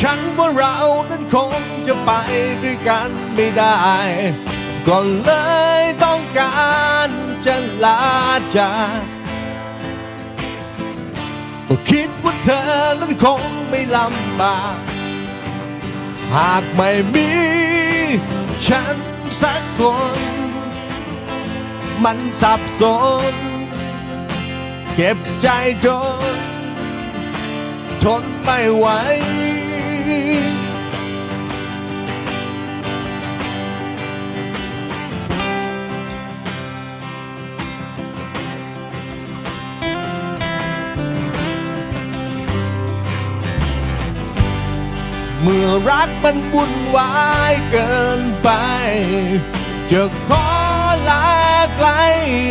ฉันว่าเรานั้นคงจะไปด้วยกันไม่ได้ ก็เลยต้องการจะลาจากก็คิดว่าเธอนั้นคงไม่ลำบากหากไม่มี ฉันสักคน มันสับสน เจ็บใจจน ทนไม่ไหว เมื่อรักมันวุ่นวายเกินไป จะขอลาไกล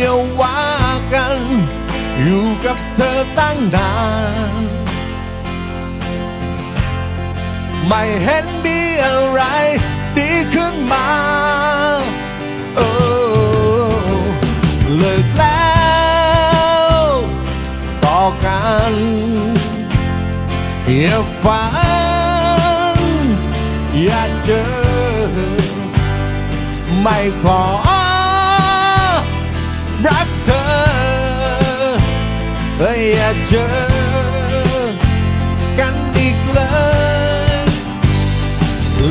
เอาว่ากัน อยู่กับเธอตั้งนาน ไม่เห็นมีอะไรดีขึ้นมาเออเลิกแล้วต่อกันอย่าฝันอย่าเจอ ไม่ขอรักเธอเฮ้ยอย่าเจอ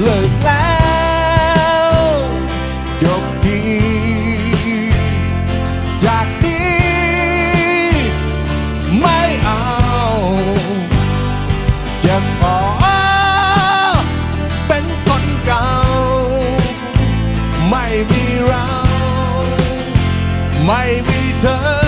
เลิกแล้วจบทีจากนี้ไม่เอาจะขอเป็นคนเก่า ไม่มีเรา ไม่มีเธอ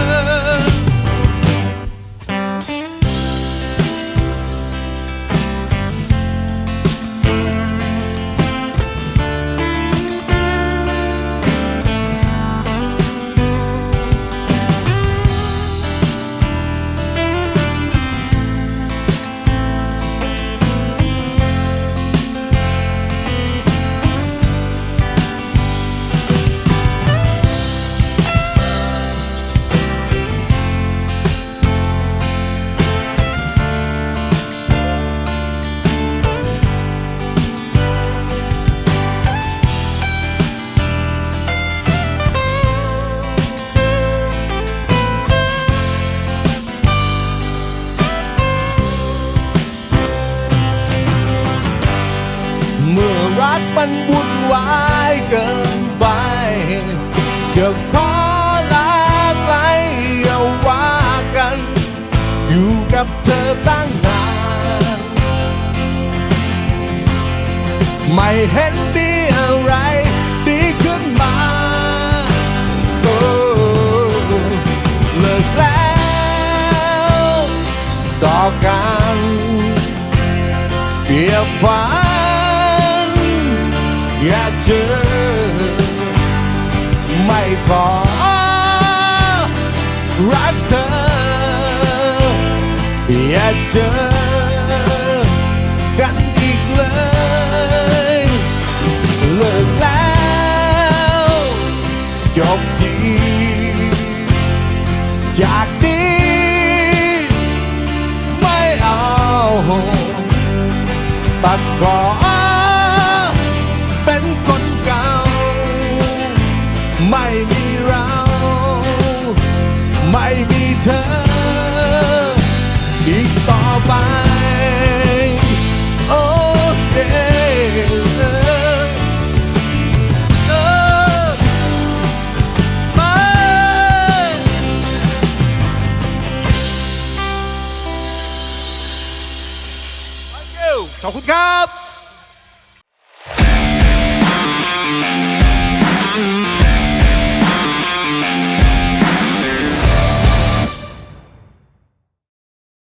รักมันวุ่นวายเกินไป จะขอลาไกลอย่าว่ากัน อยู่กับเธอตั้งนาน ไม่เห็นมีอะไรดีขึ้นมาโอ้เลิกแล้วต่อกันเกียบฝันอย่า เจอ ไม่ขอรักเธอ อย่าเจอกันอีกเลย เลิกแล้วจบทีจากนี้ไม่เอาตัดขอ เรา ไม่มีเธอ อีกต่อไปโอเคเออไป Thank you ขอบคุณครับ